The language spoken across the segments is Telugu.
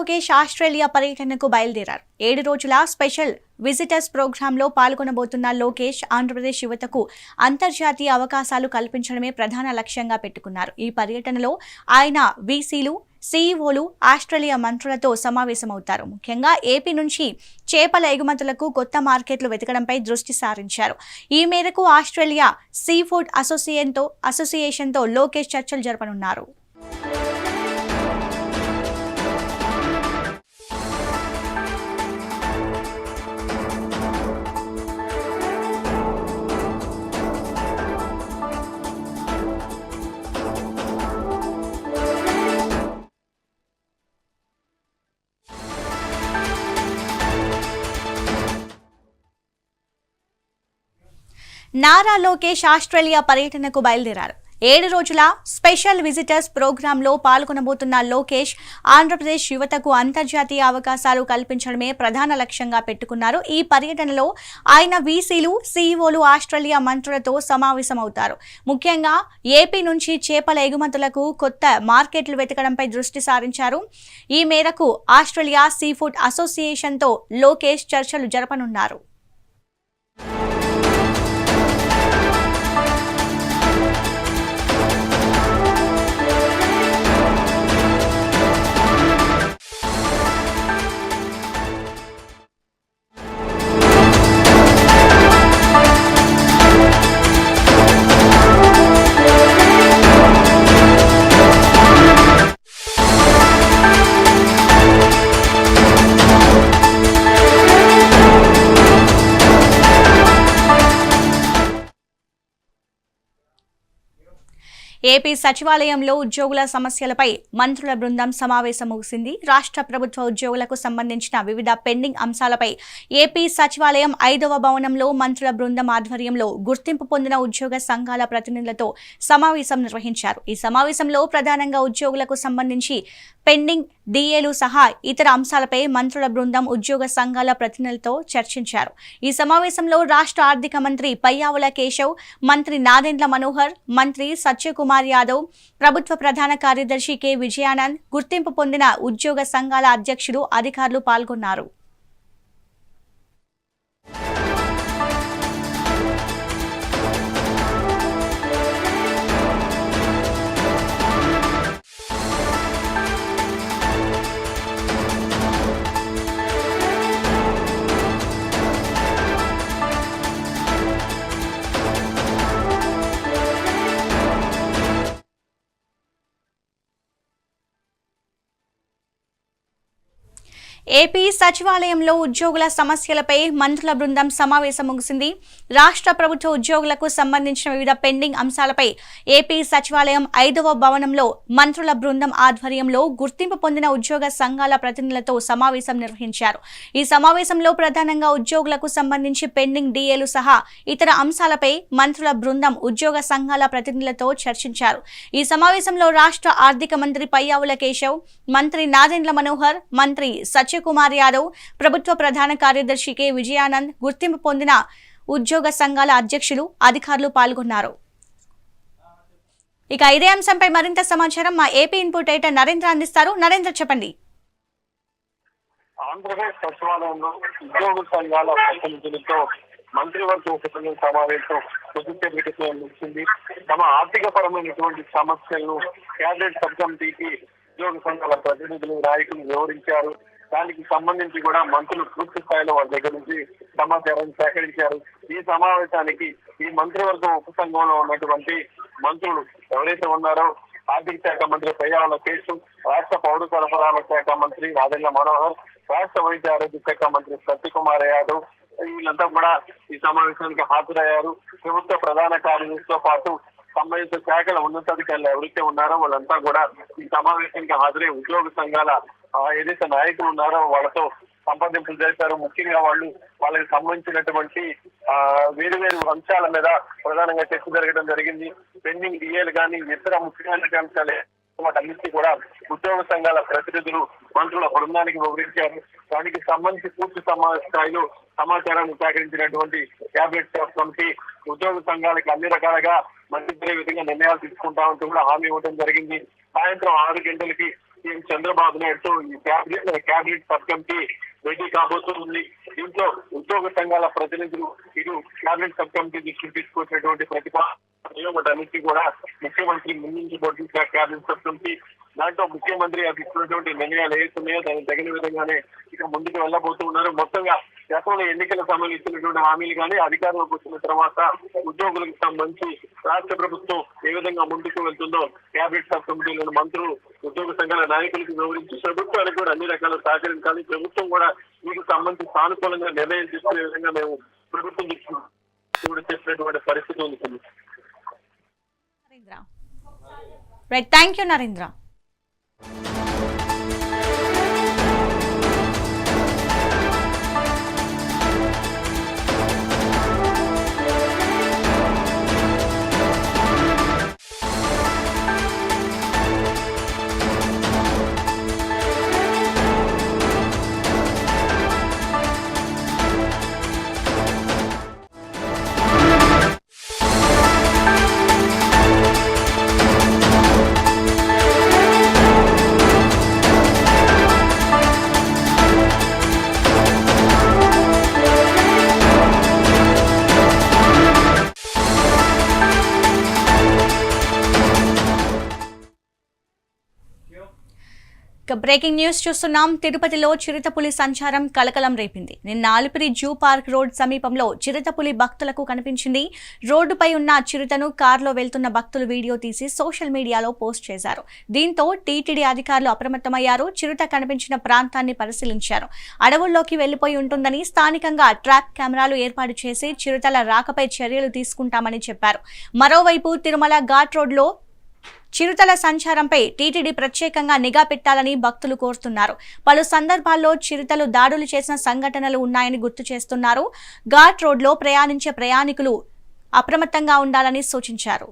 లోకేష్ ఆస్ట్రేలియా పర్యటనకు బయలుదేరారు. ఏడు రోజుల స్పెషల్ విజిటర్స్ ప్రోగ్రాంలో పాల్గొనబోతున్న లోకేష్ ఆంధ్రప్రదేశ్ యువతకు అంతర్జాతీయ అవకాశాలు కల్పించడమే ప్రధాన లక్ష్యంగా పెట్టుకున్నారు. ఈ పర్యటనలో ఆయన వీసీలు సీఈఓలు ఆస్ట్రేలియా మంత్రులతో సమావేశమవుతారు. ముఖ్యంగా ఏపీ నుంచి చేపల ఎగుమతులకు కొత్త మార్కెట్లు వెతకడంపై దృష్టి సారించారు. ఈ మేరకు ఆస్ట్రేలియా సీ ఫుడ్ అసోసియేషన్తో అసోసియేషన్తో లోకేష్ చర్చలు జరపనున్నారు. నారా లోకేష్ ఆస్ట్రేలియా పర్యటనకు బయలుదేరారు. ఏడు రోజుల స్పెషల్ విజిటర్స్ ప్రోగ్రాంలో పాల్గొనబోతున్న లోకేష్ ఆంధ్రప్రదేశ్ యువతకు అంతర్జాతీయ అవకాశాలు కల్పించడమే ప్రధాన లక్ష్యంగా పెట్టుకున్నారు. ఈ పర్యటనలో ఆయన వీసీలు సీఈఓలు ఆస్ట్రేలియా మంత్రులతో సమావేశమవుతారు. ముఖ్యంగా ఏపీ నుంచి చేపల ఎగుమతులకు కొత్త మార్కెట్లు వెతకడంపై దృష్టి సారించారు. ఈ మేరకు ఆస్ట్రేలియా సీఫుడ్ అసోసియేషన్తో లోకేష్ చర్చలు జరపనున్నారు. ఏపీ సచివాలయంలో ఉద్యోగుల సమస్యలపై మంత్రుల బృందం సమావేశం ముగిసింది. రాష్ట్ర ప్రభుత్వ ఉద్యోగులకు సంబంధించిన వివిధ పెండింగ్ అంశాలపై ఏపీ సచివాలయం ఐదవ భవనంలో మంత్రుల బృందం ఆధ్వర్యంలో గుర్తింపు పొందిన ఉద్యోగ సంఘాల ప్రతినిధులతో సమావేశం నిర్వహించారు. ఈ సమావేశంలో ప్రధానంగా ఉద్యోగులకు సంబంధించి పెండింగ్ డిఏలు సహా ఇతర అంశాలపై మంత్రుల బృందం ఉద్యోగ సంఘాల ప్రతినిధులతో చర్చించారు. ఈ సమావేశంలో రాష్ట్ర ఆర్థిక మంత్రి పయ్యావుల కేశవ్ మంత్రి నాదెండ్ల మనోహర్ మంత్రి సత్యకుమార్ యాదవ్ ప్రభుత్వ ప్రధాన కార్యదర్శి కె విజయానంద్ గుర్తింపు పొందిన ఉద్యోగ సంఘాల అధ్యక్షులు అధికారులు పాల్గొన్నారు. ఏపీ సచివాలయంలో ఉద్యోగుల సమస్యలపై మంత్రుల బృందం సమావేశం ముగిసింది. రాష్ట్ర ప్రభుత్వ ఉద్యోగులకు సంబంధించిన వివిధ పెండింగ్ అంశాలపై ఏపీ సచివాలయం ఐదవ భవనంలో మంత్రుల బృందం ఆధ్వర్యంలో గుర్తింపు పొందిన ఉద్యోగ సంఘాల ప్రతినిధులతో సమావేశం నిర్వహించారు. ఈ సమావేశంలో ప్రధానంగా ఉద్యోగులకు సంబంధించి పెండింగ్ డిఏలు సహా ఇతర అంశాలపై మంత్రుల బృందం ఉద్యోగ సంఘాల ప్రతినిధులతో చర్చించారు. ఈ సమావేశంలో రాష్ట్ర ఆర్థిక మంత్రి పయ్యావుల కేశవ్ మంత్రి నాదెండ్ల మనోహర్ మంత్రి సత్యకుమార్ యాదవ్ ప్రభుత్వ ప్రధాన కార్యదర్శి కె. విజయానంద్ గుర్తింపు పొందిన ఉద్యోగ సంఘాల అధ్యక్షులు అధికారులు పాల్గొన్నారు. ఇక ఇదే అంశంపై మరింత సమాచారం మా ఏపీ ఇన్పుట్ ఎడిటర్ నరేంద్ర అందిస్తారు. నరేంద్ర చెప్పండి. ఆంధ్రప్రదేశ్ సచివాలయంలో ఉద్యోగ సంఘాల ప్రతినిధులతో మంత్రివర్గ ఉపసంఘం సమావేశం కొద్దిసేపటికి ముగిసింది. తమ ఆర్థిక పరమైనటువంటి సమస్యలను క్యాబినెట్ సబ్ కమిటీకి ఉద్యోగ సంఘాల ప్రతినిధులు నాయకులు వివరించారు. దానికి సంబంధించి కూడా మంత్రులు పూర్తి స్థాయిలో వారి దగ్గర నుంచి సమాచారం సేకరించారు. ఈ సమావేశానికి ఈ మంత్రివర్గం ఉపసంఘంలో ఉన్నటువంటి మంత్రులు ఎవరైతే ఉన్నారో ఆర్థిక శాఖ మంత్రి పయ్యావుల కేసు రాష్ట్ర పౌర సరఫరాల శాఖ మంత్రి రాజేంద్ర మనోహర్ రాష్ట్ర వైద్య ఆరోగ్య శాఖ మంత్రి సత్యకుమార్ యాదవ్ వీళ్ళంతా కూడా ఈ సమావేశానికి హాజరయ్యారు. ప్రభుత్వ ప్రధాన కార్యదర్శితో పాటు సంబంధిత శాఖల ఉన్నతాధికారులు ఎవరైతే ఉన్నారో వాళ్ళంతా కూడా ఈ సమావేశానికి హాజరై ఉద్యోగ సంఘాల ఏదైతే నాయకులు ఉన్నారో వాళ్ళతో సంప్రదింపులు చేశారు ముఖ్యంగా వాళ్ళు వాళ్ళకి సంబంధించినటువంటి ఆ వేరు వేరు అంశాల మీద ప్రధానంగా చర్చ జరగడం జరిగింది. పెండింగ్ డిఏలు కానీ ఇతర ముఖ్యమైన అంశాలే వాటన్నిటి కూడా ఉద్యోగ సంఘాల ప్రతినిధులు మంత్రుల బృందానికి వివరించారు. దానికి సంబంధించి పూర్తి సమా స్థాయిలో సమాచారాన్ని సేకరించినటువంటి క్యాబినెట్ స్టాఫ్ కమిటీ ఉద్యోగ సంఘాలకి అన్ని రకాలుగా మంచి విధంగా నిర్ణయాలు తీసుకుంటామంటూ కూడా హామీ ఇవ్వడం జరిగింది. సాయంత్రం ఆరు గంటలకి సీఎం చంద్రబాబు నాయుడుతో ఈ క్యాబినెట్ క్యాబినెట్ సబ్ కమిటీ భేటీ కాబోతుంది. దీంట్లో ఉద్యోగ సంఘాల ప్రతినిధులు ఇటు క్యాబినెట్ సబ్ కమిటీ దృష్టికి తీసుకొచ్చినటువంటి ప్రతిపాదనలు కూడా ముఖ్యమంత్రి ముందుంచబడుతున్న క్యాబినెట్ సబ్ కమిటీ దాంట్లో ముఖ్యమంత్రి అది ఇచ్చినటువంటి నిర్ణయాలు ఏతున్నాయో దానికి తగిన విధంగానే ఇక ముందుకు వెళ్ళబోతున్నారు మొత్తంగా గతంలో ఎన్నికల సమయంలో ఇచ్చినటువంటి హామీలు కానీ అధికారంలోకి వచ్చిన తర్వాత ఉద్యోగులకు సంబంధించి రాష్ట్ర ప్రభుత్వం ఏ విధంగా ముందుకు వెళ్తుందో క్యాబినెట్ సబ్ కమిటీలోని మంత్రులు ఉద్యోగ సంఘాల నాయకులకు వివరించి ప్రభుత్వానికి కూడా అన్ని రకాల సహకరించాలి. ప్రభుత్వం కూడా మీకు సంబంధించి సానుకూలంగా నిర్ణయం తీసుకునే విధంగా మేము ప్రభుత్వం కూడా చెప్పినటువంటి పరిస్థితి ఉంది. Narendra. Right thank you Narendra. Breaking news చూస్తున్నాం. తిరుపతిలో చిరుతపులి సంచారం కలకలం రేపింది. నిన్న ఆలుపిరి జూ పార్క్ రోడ్ సమీపంలో చిరుతపులి భక్తులకు కనిపించింది. రోడ్డుపై ఉన్న చిరుతను కారులో వెళ్తున్న భక్తులు వీడియో తీసి సోషల్ మీడియాలో పోస్ట్ చేశారు. దీంతో టీటీడీ అధికారులు అప్రమత్తమయ్యారు. చిరుత కనిపించిన ప్రాంతాన్ని పరిశీలించారు. అడవుల్లోకి వెళ్ళిపోయి ఉంటుందని స్థానికంగా ట్రాప్ కెమెరాలు ఏర్పాటు చేసి చిరుతల రాకపై చర్యలు తీసుకుంటామని చెప్పారు. మరోవైపు తిరుమల ఘాట్ రోడ్లో చిరుతల సంచారంపై టీటీడీ ప్రత్యేకంగా నిఘా పెట్టాలని భక్తులు కోరుతున్నారు. పలు సందర్భాల్లో చిరుతలు దాడులు చేసిన సంఘటనలు ఉన్నాయని గుర్తు చేస్తున్నారు. ఘాట్ రోడ్లో ప్రయాణించే ప్రయాణికులు అప్రమత్తంగా ఉండాలని సూచించారు.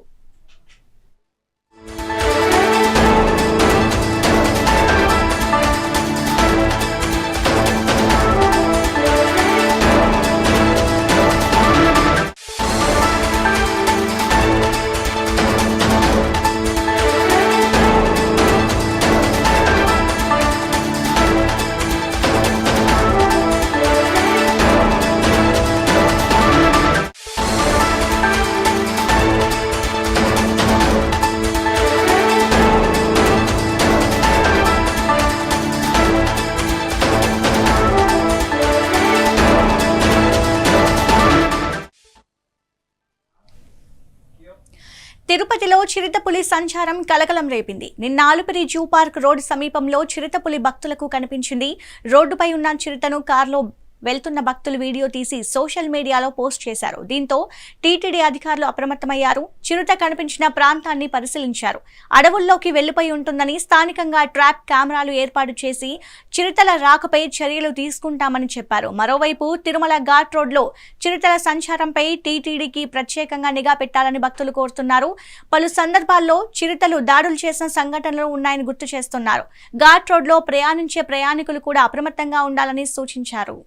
తిరుపతిలో చిరుతపులి సంచారం కలకలం రేపింది. నిన్న ఆలుపిరి జూ పార్క్ రోడ్ సమీపంలో చిరుతపులి భక్తులకు కనిపించింది. రోడ్డుపై ఉన్న చిరుతను కారులో వెళ్తున్న భక్తులు వీడియో తీసి సోషల్ మీడియాలో పోస్ట్ చేశారు. దీంతో టీటీడీ అధికారులు అప్రమత్తమయ్యారు. చిరుత కనిపించిన ప్రాంతాన్ని పరిశీలించారు. అడవుల్లోకి వెళ్ళిపోయి ఉంటుందని స్థానికంగా ట్రాప్ కెమెరాలు ఏర్పాటు చేసి చిరుతల రాకపై చర్యలు తీసుకుంటామని చెప్పారు. మరోవైపు తిరుమల ఘాట్ రోడ్లో చిరుతల సంచారంపై టీటీడీకి ప్రత్యేకంగా నిఘా పెట్టాలని భక్తులు కోరుతున్నారు. పలు సందర్భాల్లో చిరుతలు దాడులు చేసిన సంఘటనలు ఉన్నాయని గుర్తు చేస్తున్నారు. ఘాట్ రోడ్లో ప్రయాణించే ప్రయాణికులు కూడా అప్రమత్తంగా ఉండాలని సూచించారు.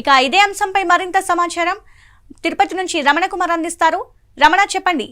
ఇక ఇదే అంశంపై మరింత సమాచారం. తిరుపతి నుంచి రమణ కుమార్ అందిస్తారు. రమణ చెప్పండి.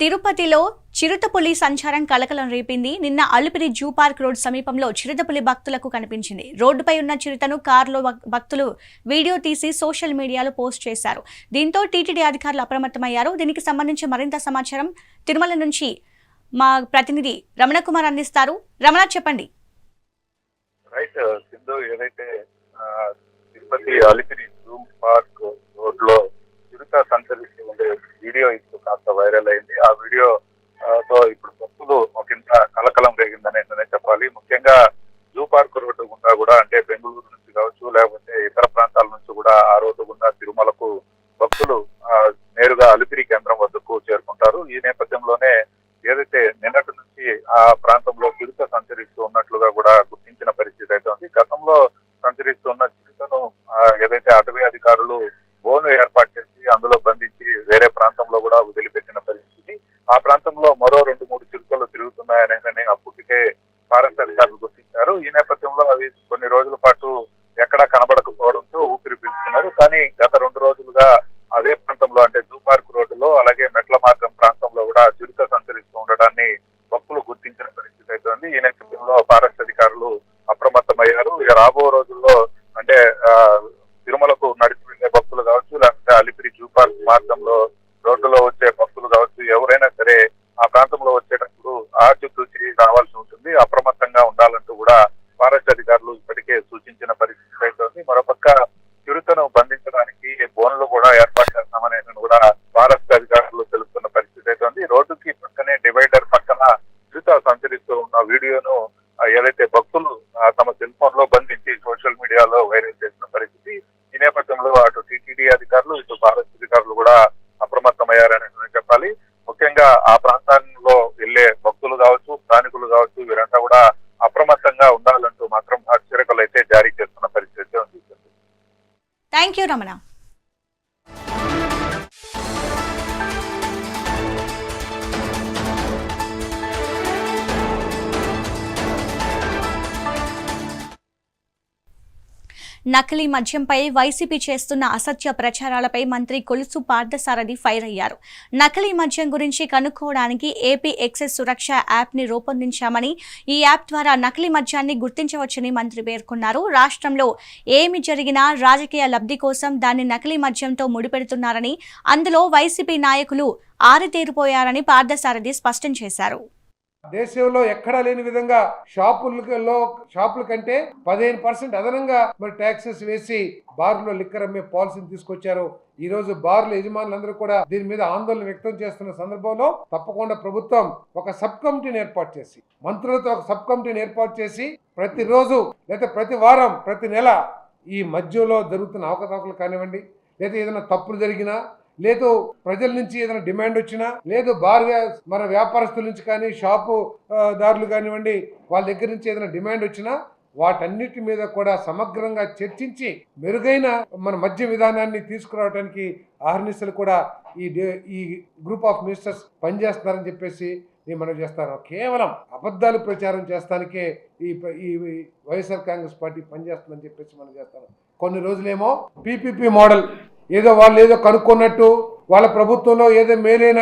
తిరుపతిలో చిరుతపులి సంచారం కలకలం రేపింది. నిన్న అలిపిరి జూ పార్క్ రోడ్ సమీపంలో చిరుతపులి భక్తులకు కనిపించింది. రోడ్డుపై ఉన్న చిరుతను కారులో భక్తులు వీడియో తీసి సోషల్ మీడియాలో పోస్ట్ చేశారు. దీంతో టీటీడీ అధికారులు అప్రమత్తమయ్యారు. దీనికి సంబంధించి మరింత సమాచారం తిరుమల నుంచి మా ప్రతినిధి రమణ కుమార్ అందిస్తారు. రమణ చెప్పండి. రైట్ ఏదైతే తిరుపతి అలిపిరి జూ పార్క్ రోడ్లో చిరుత సంచరిస్తూ ఉండే వీడియో ఇప్పుడు కాస్త వైరల్ అయింది. ఆ వీడియో తో ఇప్పుడు భక్తులు ఒకంత కలకలం రేగిందని చెప్పాలి. ముఖ్యంగా జూ పార్క్ రోడ్డు గుండా కూడా అంటే బెంగళూరు నుంచి కావచ్చు లేకపోతే ఇతర ప్రాంతాల నుంచి కూడా ఆ రోడ్డు గుండా తిరుమలకు భక్తులు నేరుగా అలిపిరి కేంద్రం వద్దకు చేరుకుంటారు. ఈ నేపథ్యంలోనే ఏదైతే నిన్నటి నుంచి ఆ ప్రాంతంలో చిరుత సంచరిస్తూ ఉన్నట్లుగా కూడా గుర్తించిన పరిస్థితి అయితే ఉంది. గతంలో సంచరిస్తున్న చిరుతను ఏదైతే అటవీ అధికారులు బోను ఏర్పాటు చేసి అందులో బంధించి వేరే ప్రాంతంలో కూడా వదిలిపెట్టిన పరిస్థితి. ఆ ప్రాంతంలో మరో రెండు మూడు చిరుతలు తిరుగుతున్నాయని అప్పటికే ఫారెస్ట్ అధికారులు గుర్తించారు. ఈ నేపథ్యంలో అవి కొన్ని రోజుల పాటు ఎక్కడా కనబడకపోవడంతో ఊపిరి పీల్చుకున్నారు. కానీ గత రెండు రోజులు అదే ప్రాంతంలో అంటే జూ పార్క్ రోడ్డులో అలాగే మెట్ల మార్గం ప్రాంతంలో కూడా చిరుత సంచరిస్తూ ఉండడాన్ని భక్తులు గుర్తించిన పరిస్థితి అయితే ఉంది ఈ నేపథ్యంలో ఫారెస్ట్ అధికారులు అప్రమత్తమయ్యారు ఇక రాబో రోజుల్లో అంటే ఆ, తిరుమలకు నడిచి వెళ్ళే భక్తులు కావచ్చు లేకపోతే అలిపిరి జూ పార్క్ మార్గంలో రోడ్డులో వచ్చే భక్తులు కావచ్చు ఎవరైనా సరే ఆ ప్రాంతంలో వచ్చేటప్పుడు ఆచితూచి రావాల్సి ఉంటుంది అప్రమత్తంగా ఉండాలంటూ కూడా ఫారెస్ట్ అధికారులు ఇప్పటికే సూచించిన పరిస్థితి అయితే ఉంది మరోపక్క చిరుతను బంధించడానికి బోన్లు కూడా ఏర్పాటు చేస్తామని కూడా ఫారెస్ట్ అధికారులు తెలుపుతున్న పరిస్థితి అయితే ఉంది రోడ్డుకి పక్కనే డివైడర్ పక్కన చిరుత సంచరిస్తూ ఉన్న వీడియోను ఆ, ఏదైతే భక్తులు ఆ, తమ సెల్ ఫోన్లో బంధించి సోషల్ మీడియాలో వైరల్ చేసిన పరిస్థితి ఈ నేపథ్యంలో అటు టీటీడీ అధికారులు ఇటు ఫారెస్ట్ అధికారులు కూడా అప్రమత్తమయ్యారని చెప్పాలి ముఖ్యంగా ఆ ప్రాంతాల్లో వెళ్ళే భక్తులు కావచ్చు స్థానికులు కావచ్చు వీరంతా కూడా అప్రమత్తంగా ఉండాలంటూ మాత్రం హెచ్చరికలు అయితే జారీ చేస్తున్న పరిస్థితి ఉంది. థ్యాంక్ యూ రమణ నకిలీ మద్యంపై వైసీపీ చేస్తున్న అసత్య ప్రచారాలపై మంత్రి కొలుసు పార్థసారథి ఫైర్ అయ్యారు. నకిలీ మద్యం గురించి కనుక్కోవడానికి ఏపీ ఎక్సైజ్ సురక్ష యాప్ని రూపొందించామని ఈ యాప్ ద్వారా నకిలీ మద్యాన్ని గుర్తించవచ్చని మంత్రి పేర్కొన్నారు. రాష్ట్రంలో ఏమి జరిగినా రాజకీయ లబ్ధి కోసం దాన్ని నకిలీ మద్యంతో ముడిపెడుతున్నారని అందులో వైసీపీ నాయకులు ఆరితేరిపోయారని పార్థసారథి స్పష్టం చేశారు. దేశంలో ఎక్కడా లేని విధంగా షాపులలో షాపుల కంటే పదిహేను పర్సెంట్ అదనంగా మరి ట్యాక్సెస్ వేసి బార్లో లిక్కర్ అమ్మే పాలసీని తీసుకొచ్చారు. ఈ రోజు బార్ల యజమానులందరూ కూడా దీని మీద ఆందోళన వ్యక్తం చేస్తున్న సందర్భంలో తప్పకుండా ప్రభుత్వం ఒక సబ్ కమిటీని ఏర్పాటు చేసి మంత్రులతో ఒక సబ్ కమిటీని ఏర్పాటు చేసి ప్రతిరోజు లేదా ప్రతి వారం ప్రతి నెల ఈ మధ్యలో జరుగుతున్న అవకతవకలు కానివ్వండి లేదా ఏదైనా తప్పులు జరిగినా లేదు ప్రజల నుంచి ఏదైనా డిమాండ్ వచ్చినా లేదు బార్ మన వ్యాపారస్తుల నుంచి కానీ షాపు దారులు కానివ్వండి వాళ్ళ దగ్గర నుంచి ఏదైనా డిమాండ్ వచ్చినా వాటన్నిటి మీద కూడా సమగ్రంగా చర్చించి మెరుగైన మన మధ్య విధానాన్ని తీసుకురావడానికి ఆహర్నిశలు కూడా ఈ డే- ఈ గ్రూప్ ఆఫ్ మినిస్టర్స్ పనిచేస్తున్నారని చెప్పేసి నేను మనం చేస్తాను. కేవలం అబద్ధాలు ప్రచారం చేస్తానికే ఈ ఈ ఈ వైఎస్ఆర్ కాంగ్రెస్ పార్టీ పనిచేస్తుందని చెప్పేసి మనం చేస్తాను. కొన్ని రోజులేమో పీపీపీ మోడల్ ఏదో వాళ్ళు ఏదో కనుక్కున్నట్టు వాళ్ళ ప్రభుత్వంలో ఏదో మేలైన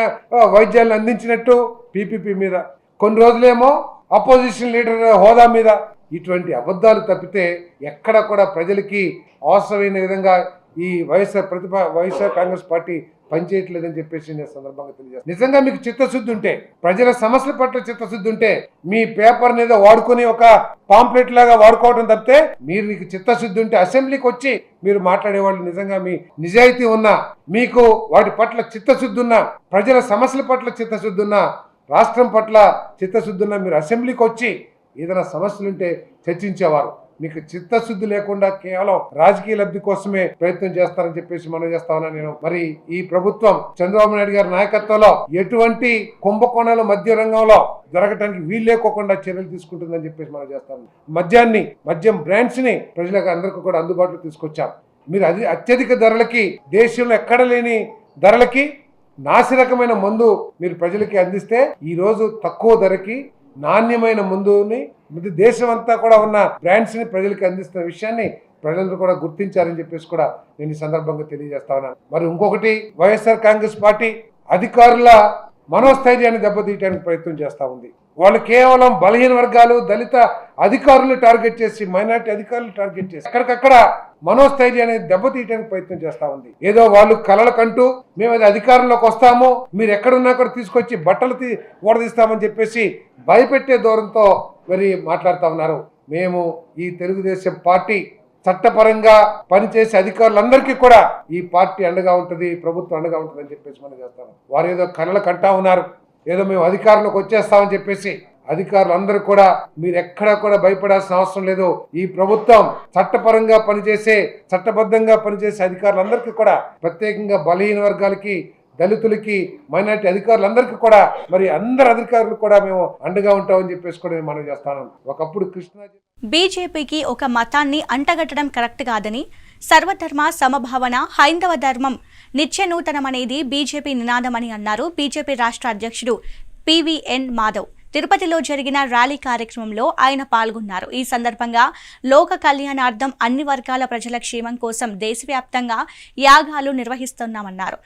వైద్యాలను అందించినట్టు పీపీపీ మీద. కొన్ని రోజులేమో అపోజిషన్ లీడర్ హోదా మీద ఇటువంటి అబద్ధాలు తప్పితే ఎక్కడ కూడా ప్రజలకి అవసరమైన విధంగా ఈ YSR Pratibha YSR Congress party పనిచేయట్లేదని చెప్పేసి నేను సందర్భంగా తెలియజేస్తాను నిజంగా మీకు చిత్తశుద్ధి ఉంటే ప్రజల సమస్యల పట్ల చిత్తశుద్ధి ఉంటే మీ పేపర్ మీద వాడుకొని ఒక పాంప్లెట్ లాగా వాడుకోవడం తప్పితే మీరు మీకు చిత్తశుద్ధి ఉంటే అసెంబ్లీకి వచ్చి మీరు మాట్లాడేవాళ్ళు నిజంగా మీ నిజాయితీ ఉన్నా మీకు వాటి పట్ల చిత్తశుద్ధి ఉన్నా ప్రజల సమస్యల పట్ల చిత్తశుద్ధి ఉన్నా రాష్ట్రం పట్ల చిత్తశుద్ధి ఉన్నా మీరు అసెంబ్లీకి వచ్చి ఏదైనా సమస్యలుంటే చర్చించేవారు. మీకు చిత్తశుద్ధి లేకుండా కేవలం రాజకీయ లబ్ధి కోసమే ప్రయత్నం చేస్తారని చెప్పేసి మనం చేస్తామన్నా నేను. మరి ఈ ప్రభుత్వం చంద్రబాబు నాయుడు గారి నాయకత్వంలో ఎటువంటి కుంభకోణాలు మధ్య రంగంలో జరగటానికి వీల్లేకోకుండా చర్యలు తీసుకుంటుందని చెప్పేసి మనం చేస్తాం మద్యాన్ని మద్యం బ్రాండ్స్ని ప్రజలకు అందరికీ కూడా అందుబాటులో తీసుకొచ్చాం. మీరు అది అత్యధిక ధరలకి దేశంలో ఎక్కడ లేని ధరలకి నాసిరకమైన మందు మీరు ప్రజలకి అందిస్తే ఈరోజు తక్కువ ధరకి నాణ్యమైన మందుని ముందు దేశం అంతా కూడా ఉన్న బ్రాండ్స్ని ప్రజలకి అందిస్తున్న విషయాన్ని ప్రజలందరూ కూడా గుర్తించారని చెప్పేసి కూడా నేను ఈ సందర్భంగా తెలియజేస్తా ఉన్నాను. మరి ఇంకొకటి వైఎస్ఆర్ కాంగ్రెస్ పార్టీ అధికారుల మనోస్థైర్యాన్ని దెబ్బతీయడానికి ప్రయత్నం చేస్తూ ఉంది. వాళ్ళు కేవలం బలహీన వర్గాలు దళిత అధికారులు టార్గెట్ చేసి మైనార్టీ అధికారులు టార్గెట్ చేసి అక్కడికక్కడ మనోస్థైర్యాన్ని దెబ్బతీయడానికి ప్రయత్నం చేస్తా ఉంది. ఏదో వాళ్ళు కలలకంటూ మేము అది అధికారంలోకి వస్తాము మీరు ఎక్కడున్నా కూడా తీసుకొచ్చి బట్టలు తీ ఊడదీస్తామని చెప్పేసి భయపెట్టే దూరంతో మరి మాట్లాడుతూ ఉన్నారు. మేము ఈ తెలుగుదేశం పార్టీ చట్టపరంగా పనిచేసే అధికారులందరికీ కూడా ఈ పార్టీ అండగా ఉంటుంది ప్రభుత్వం అండగా ఉంటుంది అని చెప్పేసి మనం చేస్తాము వారు ఏదో కళలు కంటా ఉన్నారు. ఏదో మేము అధికారంలోకి వచ్చేస్తామని చెప్పేసి అధికారులందరూ కూడా మీరు ఎక్కడా కూడా భయపడాల్సిన అవసరం లేదు. ఈ ప్రభుత్వం చట్టపరంగా పనిచేసే చట్టబద్ధంగా పనిచేసే అధికారులందరికీ కూడా ప్రత్యేకంగా బలహీన వర్గాలకి దళితులకి మైనార్టీ అధికారులందరికీ కూడా మరి అందరు అధికారులు కూడా మేము అండగా ఉంటామని చెప్పేసి కూడా నేను మనం చేస్తాను ఒకప్పుడు కృష్ణా బీజేపీకి ఒక మతాన్ని అంటగట్టడం కరెక్ట్ కాదని సర్వధర్మ సమభావన హైందవ ధర్మం నిత్యనూతనమనేది బీజేపీ నినాదమని అన్నారు బీజేపీ రాష్ట్ర అధ్యక్షుడు పివిఎన్ మాధవ్. తిరుపతిలో జరిగిన ర్యాలీ కార్యక్రమంలో ఆయన పాల్గొన్నారు. ఈ సందర్భంగా లోక కళ్యాణార్థం అన్ని వర్గాల ప్రజల క్షేమం కోసం దేశవ్యాప్తంగా యాగాలు నిర్వహిస్తున్నామన్నారు.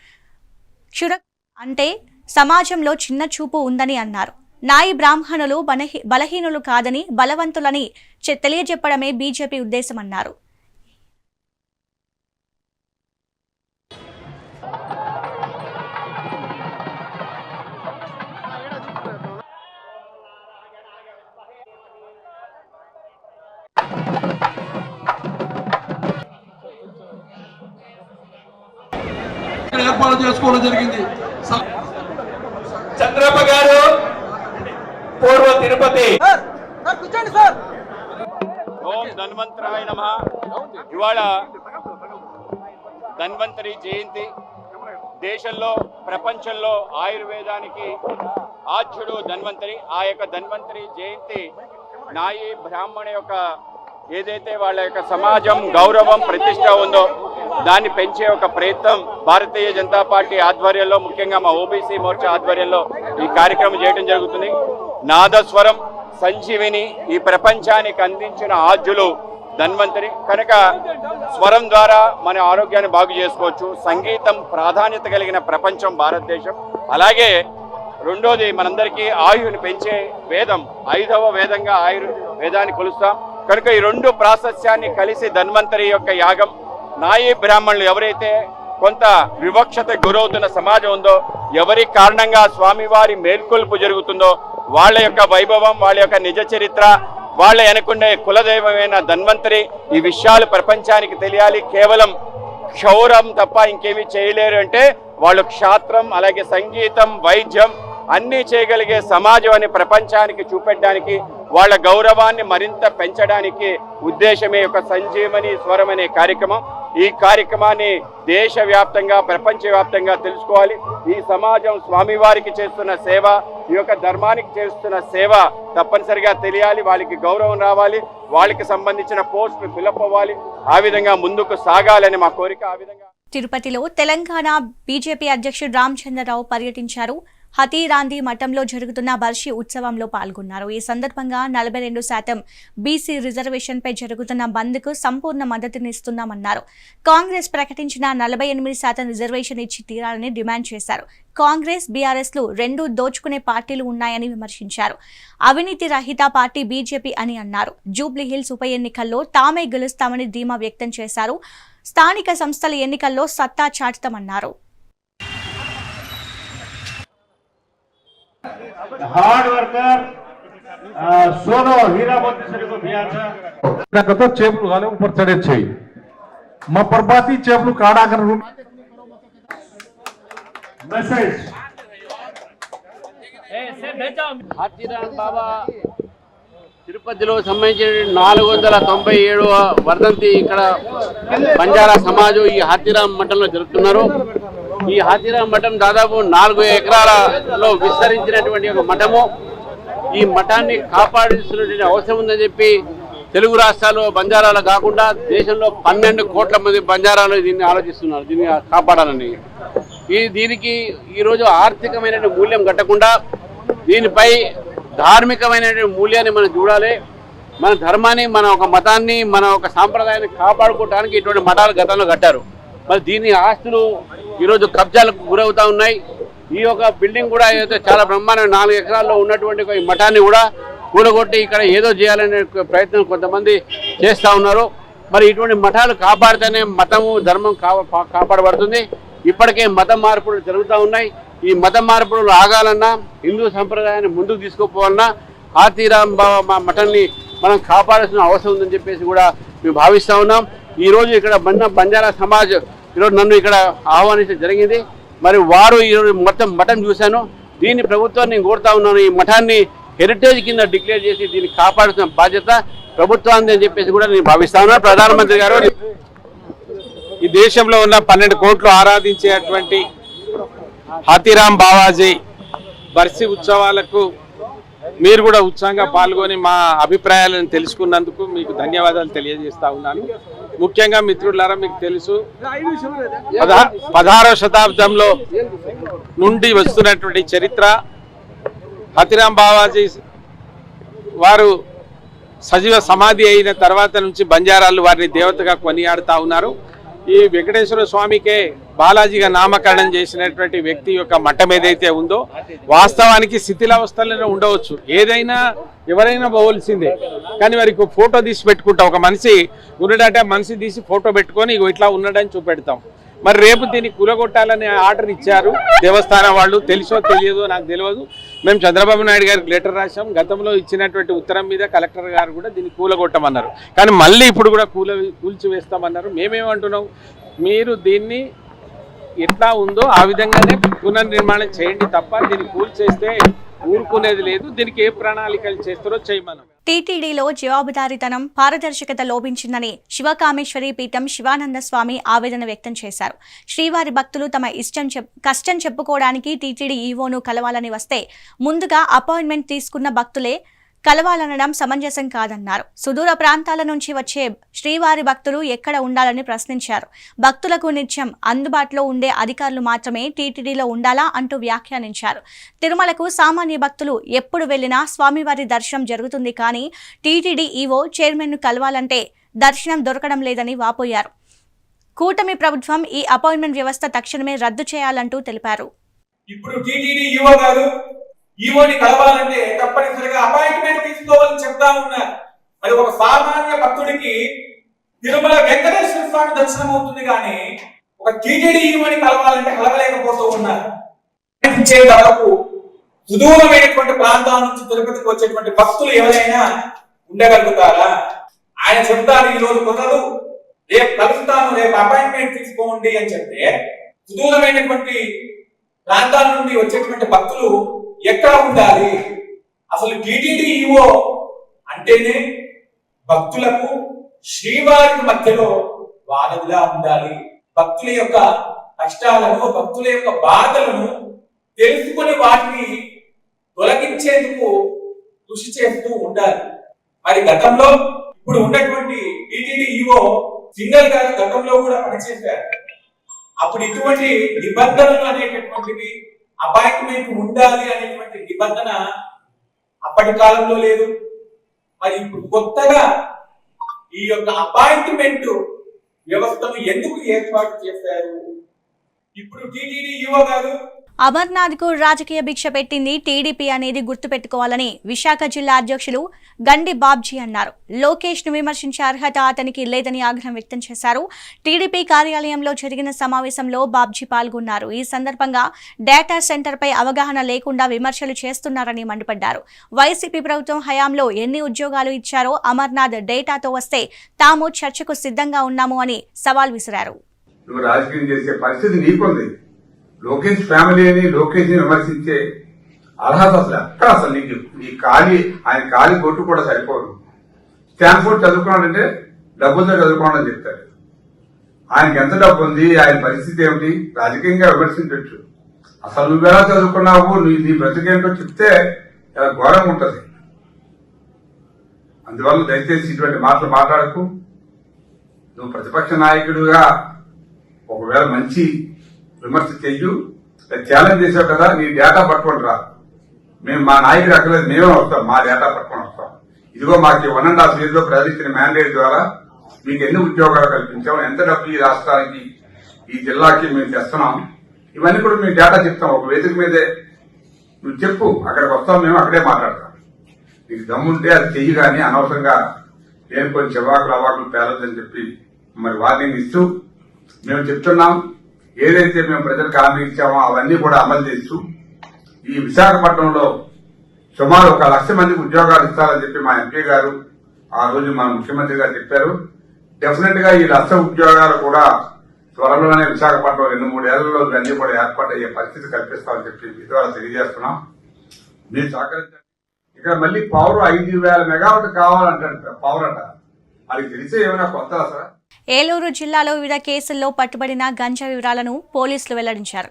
క్షుర అంటే సమాజంలో చిన్న చూపు ఉందని అన్నారు. నాయి బ్రాహ్మణులు బలహీ బలహీనులు కాదని బలవంతులని చె- తెలియజెప్పడమే బీజేపీ ఉద్దేశమన్నారు. ఏర్పాటు చేసుకోవడం జరిగింది. చంద్రప్ప గారు పూర్వ తిరుపతి. ఓం ధన్వంతరాయ నమ. ఇవాళ ధన్వంతరి జయంతి. దేశంలో ప్రపంచంలో ఆయుర్వేదానికి ఆద్యుడు ధన్వంతరి. ఆ యొక్క ధన్వంతరి జయంతి నాయి బ్రాహ్మణ యొక్క ఏదైతే వాళ్ళ యొక్క సమాజం గౌరవం ప్రతిష్ట ఉందో దాన్ని పెంచే ఒక ప్రయత్నం భారతీయ జనతా పార్టీ ఆధ్వర్యంలో ముఖ్యంగా మా ఓబీసీ మోర్చా ఆధ్వర్యంలో ఈ కార్యక్రమం చేయడం జరుగుతుంది. నాదస్వరం సంజీవిని ఈ ప్రపంచానికి అందించిన ఆద్యులు ధన్వంతరి. కనుక స్వరం ద్వారా మన ఆరోగ్యాన్ని బాగు చేసుకోవచ్చు. సంగీతం ప్రాధాన్యత కలిగిన ప్రపంచం భారతదేశం. అలాగే రెండోది మనందరికీ ఆయుని పెంచే వేదం. ఐదవ వేదంగా ఆయుర్ వేదాన్ని కొలుస్తాం. కనుక ఈ రెండు ప్రాశస్యాన్ని కలిసి ధన్వంతరి యొక్క యాగం. నాయి బ్రాహ్మణులు ఎవరైతే కొంత వివక్షత గురవుతున్న సమాజం ఉందో ఎవరి కారణంగా స్వామివారి మేల్కొల్పు జరుగుతుందో వాళ్ళ యొక్క వైభవం వాళ్ళ యొక్క నిజ చరిత్ర వాళ్ళ వెనకుండే కులదైవమైన ధన్వంతరి ఈ విషయాలు ప్రపంచానికి తెలియాలి. కేవలం క్షౌరం తప్ప ఇంకేమీ చేయలేరు అంటే వాళ్ళు క్షాత్రం అలాగే సంగీతం వైద్యం అన్నీ చేయగలిగే సమాజం అని ప్రపంచానికి చూపెట్టడానికి వాళ్ళ గౌరవాన్ని మరింత పెంచడానికి ఉద్దేశమే ఒక సంజీవని స్వరం అనే కార్యక్రమం. ఈ కార్యక్రమాన్ని దేశవ్యాప్తంగా ప్రపంచవ్యాప్తంగా తెలుసుకోవాలి. ఈ సమాజం స్వామివారికి చేస్తున్న సేవ ఈ యొక్క ధర్మానికి చేస్తున్న సేవ తప్పనిసరిగా తెలియాలి. వాళ్ళకి గౌరవం రావాలి. వాళ్ళకి సంబంధించిన పోస్టులు ఫిలప్ అవ్వాలి. ఆ విధంగా ముందుకు సాగాలని మా కోరిక. ఆ విధంగా తిరుపతిలో తెలంగాణ బీజేపీ అధ్యక్షుడు రామచంద్రరావు పర్యటించారు. హతీరాంధీ మఠంలో జరుగుతున్న బర్షి ఉత్సవంలో పాల్గొన్నారు. ఈ సందర్భంగా నలభై రెండు శాతం బీసీ రిజర్వేషన్పై జరుగుతున్న బంద్కు సంపూర్ణ మద్దతునిస్తున్నామన్నారు కాంగ్రెస్ ప్రకటించిన నలభై ఎనిమిది శాతం రిజర్వేషన్ ఇచ్చి తీరాలని డిమాండ్ చేశారు. కాంగ్రెస్ బీఆర్ఎస్లు రెండు దోచుకునే పార్టీలు ఉన్నాయని విమర్శించారు. అవినీతి రహిత పార్టీ బీజేపీ అని అన్నారు. జూబ్లీ హిల్స్ ఉప ఎన్నికల్లో తామే గెలుస్తామని ధీమా వ్యక్తం చేశారు. స్థానిక సంస్థల ఎన్నికల్లో సత్తా చాటుతామన్నారు. हार्ड वर्कर अ, सोनो हीरा मोती को भी आता నాకతో చేపలు కానీ ऊपर चढ़े छे మా పర్బాతి చేపలు కాడాకన రూమ్ मैसेज హాతీరామ్ బాబా తిరుపతిలో సంబంధించిన నాలుగు వందల తొంభై ఏడవ వర్ధంతి ఇక్కడ బంజారా సమాజం ఈ హాతీరామ్ మఠంలో జరుపుతున్నారు ఈ హాజీరా మఠం దాదాపు నాలుగు ఎకరాలలో విస్తరించినటువంటి ఒక మఠము. ఈ మఠాన్ని కాపాడాల్సినటువంటి అవసరం ఉందని చెప్పి తెలుగు రాష్ట్రాల్లో బంజారాలు కాకుండా దేశంలో పన్నెండు కోట్ల మంది బంజారాలు దీన్ని ఆలోచిస్తున్నారు దీన్ని కాపాడాలని. ఈ దీనికి ఈరోజు ఆర్థికమైన మూల్యం కట్టకుండా దీనిపై ధార్మికమైన మూల్యాన్ని మనం చూడాలి. మన ధర్మాన్ని మన ఒక మతాన్ని మన ఒక సాంప్రదాయాన్ని కాపాడుకోవడానికి ఇటువంటి మఠాలు గతంలో కట్టారు. మరి దీని ఆస్తులు ఈరోజు కబ్జాలకు గురవుతా ఉన్నాయి. ఈ యొక్క బిల్డింగ్ కూడా ఏదైతే చాలా బ్రహ్మాండ నాలుగు ఎకరాల్లో ఉన్నటువంటి ఈ మఠాన్ని కూడా కూడగొట్టి ఇక్కడ ఏదో చేయాలనే ప్రయత్నం కొంతమంది చేస్తూ ఉన్నారు. మరి ఇటువంటి మఠాలు కాపాడితేనే మతము ధర్మం కా- కాపాడబడుతుంది. ఇప్పటికే మత మార్పులు జరుగుతూ ఉన్నాయి. ఈ మత మార్పులు ఆగాలన్నా హిందూ సంప్రదాయాన్ని ముందుకు తీసుకుపోవాలన్నా ఆతిరామ్ బాబా మా మఠాన్ని మనం కాపాడాల్సిన అవసరం ఉందని చెప్పేసి కూడా మేము భావిస్తూ ఉన్నాం. ఈరోజు ఇక్కడ బండ బంజారా సమాజ్ ఈరోజు నన్ను ఇక్కడ ఆహ్వానించడం జరిగింది. మరి వారు ఈరోజు మొత్తం మఠం చూశాను. దీన్ని ప్రభుత్వాన్ని నేను కోరుతా ఉన్నాను. ఈ మఠాన్ని హెరిటేజ్ కింద డిక్లేర్ చేసి దీన్ని కాపాడుతున్న బాధ్యత ప్రభుత్వాన్ని అని చెప్పేసి కూడా నేను భావిస్తాను ప్రధానమంత్రి గారు ఈ దేశంలో ఉన్న పన్నెండు కోట్లు ఆరాధించేటువంటి హాతీరామ్ బావాజీ బర్సి ఉత్సవాలకు మీరు కూడా ఉత్సాహంగా పాల్గొని మా అభిప్రాయాలను తెలుసుకున్నందుకు మీకు ధన్యవాదాలు తెలియజేస్తా ఉన్నాను. ముఖ్యంగా మిత్రులారా మీకు తెలుసు. పదహా పదహారవ శతాబ్దంలో నుండి వస్తున్నటువంటి చరిత్ర హతిరామ్ బావాజీ వారు సజీవ సమాధి అయిన తర్వాత నుంచి బంజారాలు వారిని దేవతగా కొనియాడుతా ఉన్నారు. ఈ వెంకటేశ్వర స్వామికే బాలాజీగా నామకరణం చేసినటువంటి వ్యక్తి యొక్క మఠం ఏదైతే ఉందో వాస్తవానికి శిథిలావస్థలోనే ఉండవచ్చు. ఏదైనా ఎవరైనా పోవలసిందే. కానీ వారికి ఫోటో తీసి పెట్టుకుంటాం ఒక మనిషి ఉన్నడంటే మనిషి తీసి ఫోటో పెట్టుకొని ఇట్లా ఉన్నాడని చూపెడతాం. మరి రేపు దీన్ని కూలగొట్టాలని ఆర్డర్ ఇచ్చారు దేవస్థానం వాళ్ళు తెలుసో తెలియదో నాకు తెలియదు మేము చంద్రబాబు నాయుడు గారికి లెటర్ రాశాం. గతంలో ఇచ్చినటువంటి ఉత్తరం మీద కలెక్టర్ గారు కూడా దీన్ని కూలగొట్టమన్నారు. కానీ మళ్ళీ ఇప్పుడు కూడా కూల కూల్చివేస్తామన్నారు. మేమేమంటున్నాం? మీరు దీన్ని ఎట్లా ఉందో ఆ విధంగానే పునర్నిర్మాణం చేయండి తప్ప దీన్ని కూల్చేస్తే ఊరుకునేది లేదు. దీనికి ఏ ప్రణాళికలు చేస్తారో చేయమనం. టీటీడీలో జవాబుదారీతనం పారదర్శకత లోపించిందని శివకామేశ్వరి పీఠం శివానంద స్వామి ఆవేదన వ్యక్తం చేశారు. శ్రీవారి భక్తులు తమ ఇష్టం కష్టం చెప్పుకోవడానికి టీటీడీ ఈవోను కలవాలని వస్తే ముందుగా అపాయింట్మెంట్ తీసుకున్న భక్తులే కలవాలనడం సమంజసం కాదన్నారు. సుదూర ప్రాంతాల నుంచి వచ్చే శ్రీవారి భక్తులు ఎక్కడ ఉండాలని ప్రశ్నించారు. భక్తులకు నిత్యం అందుబాటులో ఉండే అధికారులు మాత్రమే టీటీడీలో ఉండాలా అంటూ వ్యాఖ్యానించారు. తిరుమలకు సామాన్య భక్తులు ఎప్పుడు వెళ్ళినా స్వామివారి దర్శనం జరుగుతుంది కానీ టీటీడీ ఈవో చైర్మన్ను కలవాలంటే దర్శనం దొరకడం లేదని వాపోయారు. కూటమి ప్రభుత్వం ఈ అపాయింట్మెంట్ వ్యవస్థ తక్షణమే రద్దు చేయాలంటూ తెలిపారు. ఇప్పుడు టీటీడీ ఈవో గారు ఈవోని కలవాలంటే తప్పనిసరిగా అపాయింట్మెంట్ తీసుకోవాలని చెప్తా ఉన్నారు మరి ఒక సామాన్య భక్తుడికి తిరుమల వెంకటేశ్వర స్వామి దర్శనం అవుతుంది కానీ ఒక టీటీడీ ఈవోని కలవాలంటే కలవలేకపోతూ ఉన్నారు. ఇచ్చే దాదాపు సుదూరమైనటువంటి ప్రాంతాల నుంచి తిరుపతికి వచ్చేటువంటి భక్తులు ఎవరైనా ఉండగలుగుతారా? ఆయన చెప్తారు ఈ రోజు కుదరదు రేపు కలుస్తాను రేపు అపాయింట్మెంట్ తీసుకోండి అని చెప్తే సుదూరమైనటువంటి ప్రాంతాల నుండి వచ్చేటువంటి భక్తులు ఎక్కడ ఉండాలి? అసలు టీటీడీ ఈవో అంటేనే భక్తులకు శ్రీవారి మధ్యలో వారధిలా ఉండాలి. భక్తుల యొక్క కష్టాలను భక్తుల యొక్క బాధలను తెలుసుకుని వాటిని తొలగించేందుకు కృషి చేస్తూ ఉండాలి. మరి గతంలో ఇప్పుడు ఉన్నటువంటి టీటీడీ ఈవో సింగల్ గారు గతంలో కూడా పనిచేశారు. అప్పుడు ఇటువంటి నిబంధనలు అనేటటువంటివి అపాయింట్మెంట్ ఉండాలి అనేటువంటి నిబంధన అప్పటి కాలంలో లేదు. మరి ఇప్పుడు కొత్తగా ఈ యొక్క అపాయింట్మెంట్ వ్యవస్థను ఎందుకు ఏర్పాటు చేశారు? ఇప్పుడు టీటీడీ ఈవో గారు అమర్నాథ్కు రాజకీయ భిక్ష పెట్టింది టీడీపీ అనేది గుర్తుపెట్టుకోవాలని విశాఖ జిల్లా అధ్యక్షులు గండి బాబ్జీ అన్నారు. లోకేష్ను విమర్శించే అర్హత అతనికి లేదని ఆగ్రహం వ్యక్తం చేశారు. టీడీపీ కార్యాలయంలో జరిగిన సమావేశంలో బాబ్జీ పాల్గొన్నారు. ఈ సందర్భంగా డేటా సెంటర్పై అవగాహన లేకుండా విమర్శలు చేస్తున్నారని మండిపడ్డారు. వైసీపీ ప్రభుత్వం హయాంలో ఎన్ని ఉద్యోగాలు ఇచ్చారో అమర్నాథ్ డేటాతో వస్తే తాము చర్చకు సిద్ధంగా ఉన్నాము అని సవాల్ విసిరారు. నువ్వు రాజకీయం చేసే పరిస్థితి నీకుంది. లోకేష్ ఫ్యామిలీని లోకేష్ని విమర్శించే అర్హత అసలు ఎక్కడ అసలు? నీకు నీ ఖాళీ ఆయన ఖాళీ కొట్టు కూడా సరిపోదు. స్టాన్ఫోర్డ్ చదువుకున్నాడంటే డబ్బులతో చదువుకోండి అని చెప్తారు ఆయనకి ఎంత డబ్బు ఉంది ఆయన పరిస్థితి ఏమిటి? రాజకీయంగా విమర్శించవచ్చు అసలు నువ్వెలా చదువుకున్నావు? నీ నీ బ్రతికేంటో చెప్తే చాలా ఘోరంగా ఉంటుంది. అందువల్ల దయచేసి ఇటువంటి మాటలు మాట్లాడకు. నువ్వు ప్రతిపక్ష నాయకుడిగా ఒకవేళ మంచి విమర్శ చెయ్యు ఛాలెంజ్ చేసావు కదా నీ డేటా పట్టుకొని రా. మేము మా నాయకుడు అక్కర్లేదు మేమే వస్తాం మా డేటా పట్టుకొని వస్తాం. ఇదిగో మాకు వన్ అండ్ హాఫ్ ఇయర్లో మ్యాండేట్ ద్వారా మీకు ఎన్ని ఉద్యోగాలు కల్పించాం ఎంత డబ్బు ఈ రాష్ట్రానికి ఈ జిల్లాకి మేము తెస్తున్నాం. ఇవన్నీ కూడా మేము డేటా చెప్తాం ఒక వేదిక మీదే. నువ్వు చెప్పు అక్కడికి వస్తాం మేము అక్కడే మాట్లాడతాం. నీకు దమ్ముంటే అది చెయ్యి కానీ అనవసరంగా నేను కొన్ని చివాకులు అవాకులు పేలొద్దని చెప్పి మరి వార్నింగ్ ఇస్తూ మేము చెప్తున్నాం. ఏదైతే మేము ప్రజలకు హామీ ఇచ్చామో అవన్నీ కూడా అమలు చేస్తూ ఈ విశాఖపట్నంలో సుమారు ఒక లక్ష మందికి ఉద్యోగాలు ఇస్తారని చెప్పి మా ఎంపీ గారు ఆ రోజు మా ముఖ్యమంత్రి గారు చెప్పారు. డెఫినెట్గా ఈ లక్ష ఉద్యోగాలు కూడా త్వరలోనే విశాఖపట్నం రెండు మూడు ఏళ్ళలో ఇవన్నీ కూడా ఏర్పాటు అయ్యే పరిస్థితి కల్పిస్తామని చెప్పి మీ ద్వారా తెలియజేస్తున్నాం. మీరు సహకరించండి. ఇక్కడ మళ్ళీ పవర్ ఐదు వేల మెగావాట్ కావాలంటే పవర్ అట అది తెలిసే ఏమైనా కొత్త సార్? ఏలూరు జిల్లాలో వివిధ కేసుల్లో పట్టుబడిన గంజా వివరాలను పోలీసులు వెల్లడించారు.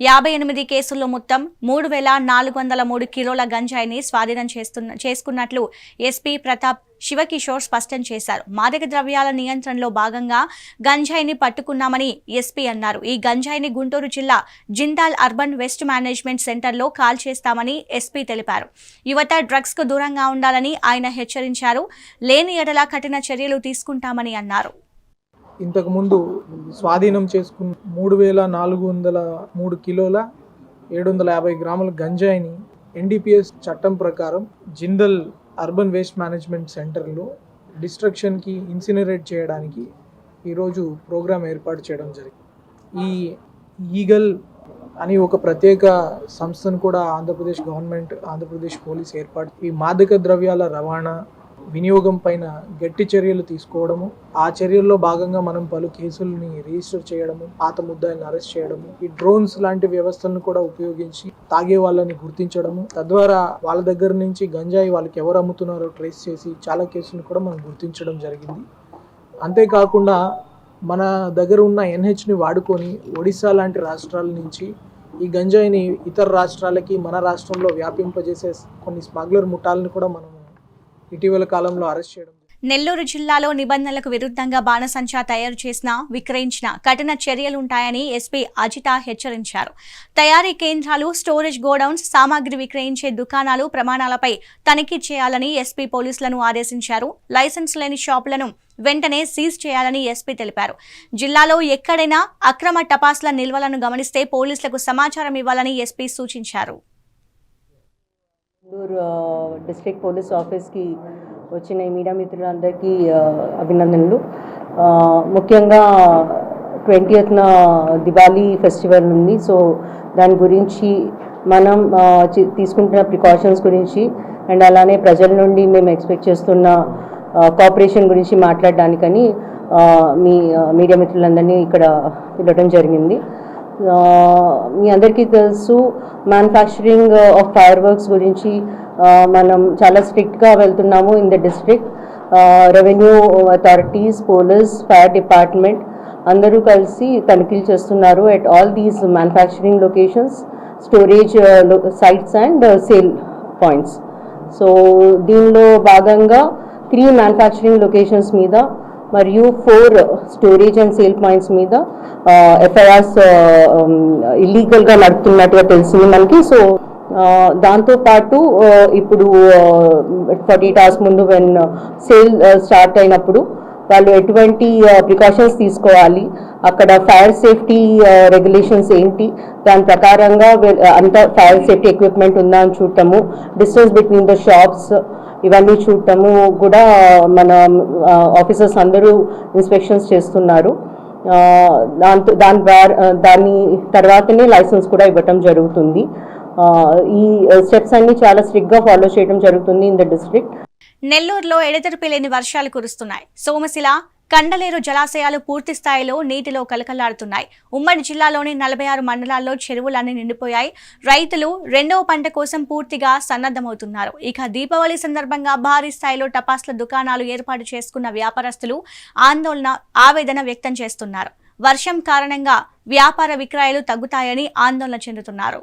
యాభై ఎనిమిది కేసుల్లో మొత్తం మూడు వేల నాలుగు వందల మూడు కిలోల గంజాయిని స్వాధీనం చేస్తున్న చేసుకున్నట్లు ఎస్పీ ప్రతాప్ శివకిషోర్ స్పష్టం చేశారు. మాదక ద్రవ్యాల నియంత్రణలో భాగంగా గంజాయిని పట్టుకున్నామని ఎస్పీ అన్నారు. ఈ గంజాయిని గుంటూరు జిల్లా జిందాల్ అర్బన్ వెస్ట్ మేనేజ్మెంట్ సెంటర్లో కాల్ చేస్తామని ఎస్పీ తెలిపారు. యువత డ్రగ్స్కు దూరంగా ఉండాలని ఆయన హెచ్చరించారు. లేని ఎడల కఠిన చర్యలు తీసుకుంటామని అన్నారు. ఇంతకుముందు స్వాధీనం చేసుకున్న మూడు వేల నాలుగు వందల మూడు కిలోల ఏడు వందల యాభై గ్రాముల గంజాయిని ఎన్డీపీఎస్ చట్టం ప్రకారం జిందల్ అర్బన్ వేస్ట్ మేనేజ్మెంట్ సెంటర్లో డిస్ట్రక్షన్కి ఇన్సినరేట్ చేయడానికి ఈరోజు ప్రోగ్రాం ఏర్పాటు చేయడం జరిగింది. ఈ ఈగల్ అని ఒక ప్రత్యేక సంస్థను కూడా ఆంధ్రప్రదేశ్ గవర్నమెంట్ ఆంధ్రప్రదేశ్ పోలీస్ ఏర్పాటు ఈ మాదక ద్రవ్యాల రవాణా వినియోగం పైన గట్టి చర్యలు తీసుకోవడము ఆ చర్యల్లో భాగంగా మనం పలు కేసుల్ని రిజిస్టర్ చేయడము పాత ముద్దాయిల్ని అరెస్ట్ చేయడము ఈ డ్రోన్స్ లాంటి వ్యవస్థలను కూడా ఉపయోగించి తాగే వాళ్ళని గుర్తించడము తద్వారా వాళ్ళ దగ్గర నుంచి గంజాయి వాళ్ళకి ఎవరు అమ్ముతున్నారో ట్రేస్ చేసి చాలా కేసులను కూడా మనం గుర్తించడం జరిగింది. అంతేకాకుండా మన దగ్గర ఉన్న ఎన్హెచ్ని వాడుకొని ఒడిశా లాంటి రాష్ట్రాల నుంచి ఈ గంజాయిని ఇతర రాష్ట్రాలకి మన రాష్ట్రంలో వ్యాపింపజేసే కొన్ని స్మగ్లర్ ముఠాలను కూడా మనం ఇటీవల కాలంలో అరెస్ట్ చేయడం నెల్లూరు జిల్లాలో నిబంధనలకు విరుద్ధంగా బాణసంచా తయారు చేసిన విక్రయించిన కఠిన చర్యలుంటాయని ఎస్పీ అజిత హెచ్చరించారు. తయారీ కేంద్రాలు స్టోరేజ్ గోడౌన్స్ సామాగ్రి విక్రయించే దుకాణాలు ప్రమాణాలపై తనిఖీ చేయాలని ఎస్పీ పోలీసులను ఆదేశించారు. లైసెన్స్ లేని షాపులను వెంటనే సీజ్ చేయాలని ఎస్పీ తెలిపారు. జిల్లాలో ఎక్కడైనా అక్రమ టపాసుల నిల్వలను గమనిస్తే పోలీసులకు సమాచారం ఇవ్వాలని ఎస్పీ సూచించారు. నెల్లూరు డిస్ట్రిక్ట్ పోలీస్ ఆఫీస్కి వచ్చిన ఈ మీడియా మిత్రులందరికీ అభినందనలు. ముఖ్యంగా ట్వంటీయత్న దివాళీ ఫెస్టివల్ ఉంది. సో దాని గురించి మనం తీసుకుంటున్న ప్రికాషన్స్ గురించి అండ్ అలానే ప్రజల నుండి మేము ఎక్స్పెక్ట్ చేస్తున్న కోఆపరేషన్ గురించి మాట్లాడడానికని మీ మీడియా మిత్రులందరినీ ఇక్కడ పిలవడం జరిగింది. మీ అందరికీ తెలుసు మ్యానుఫ్యాక్చరింగ్ ఆఫ్ ఫైర్ వర్క్స్ గురించి మనం చాలా స్ట్రిక్ట్గా వెళ్తున్నాము in the district revenue authorities police fire department అందరూ కలిసి తనిఖీలు చేస్తున్నారు at all these manufacturing locations storage sites and sale points so దీనిలో భాగంగా త్రీ మ్యానుఫ్యాక్చరింగ్ లొకేషన్స్ మీద మరియు four storage and sale points మీద ఎఫ్ఐఆర్స్ ఇల్లీగల్గా um, నడుపుతున్నట్టుగా తెలిసింది మనకి. సో దాంతోపాటు ఇప్పుడు ఫార్టీ టాస్ ముందు వెన్ సేల్ స్టార్ట్ అయినప్పుడు వాళ్ళు ఎటువంటి ప్రికాషన్స్ తీసుకోవాలి అక్కడ ఫైర్ సేఫ్టీ రెగ్యులేషన్స్ ఏంటి దాని ప్రకారంగా అంత ఫైర్ సేఫ్టీ ఎక్విప్మెంట్ ఉందా అని చూడటము డిస్టెన్స్ బిట్వీన్ ద షాప్స్ ఇవన్నీ చూడటము కూడా మన ఆఫీసర్స్ అందరూ ఇన్స్పెక్షన్స్ చేస్తున్నారు. దాంతో దాని ద్వారా దాని తర్వాతనే లైసెన్స్ కూడా ఇవ్వటం జరుగుతుంది. ఈ స్టెప్స్ అన్ని చాలా స్ట్రిక్ట్గా ఫాలో చేయడం జరుగుతుంది ఇన్ ద డిస్ట్రిక్ట్ నెల్లూరులో ఎడతెరిపి లేని వర్షాలు కురుస్తున్నాయి. సోమశిల కండలేరు జలాశయాలు పూర్తి స్థాయిలో నీటిలో కలకలాడుతున్నాయి. ఉమ్మడి జిల్లాలోని నలభై ఆరు మండలాల్లో చెరువులన్నీ నిండిపోయాయి. రైతులు రెండవ పంట కోసం పూర్తిగా సన్నద్ధమవుతున్నారు. ఇక దీపావళి సందర్భంగా భారీ స్థాయిలో టపాస్ల దుకాణాలు ఏర్పాటు చేసుకున్న వ్యాపారస్తులు ఆందోళన ఆవేదన వ్యక్తం చేస్తున్నారు. వర్షం కారణంగా వ్యాపార విక్రయాలు తగ్గుతాయని ఆందోళన చెందుతున్నారు.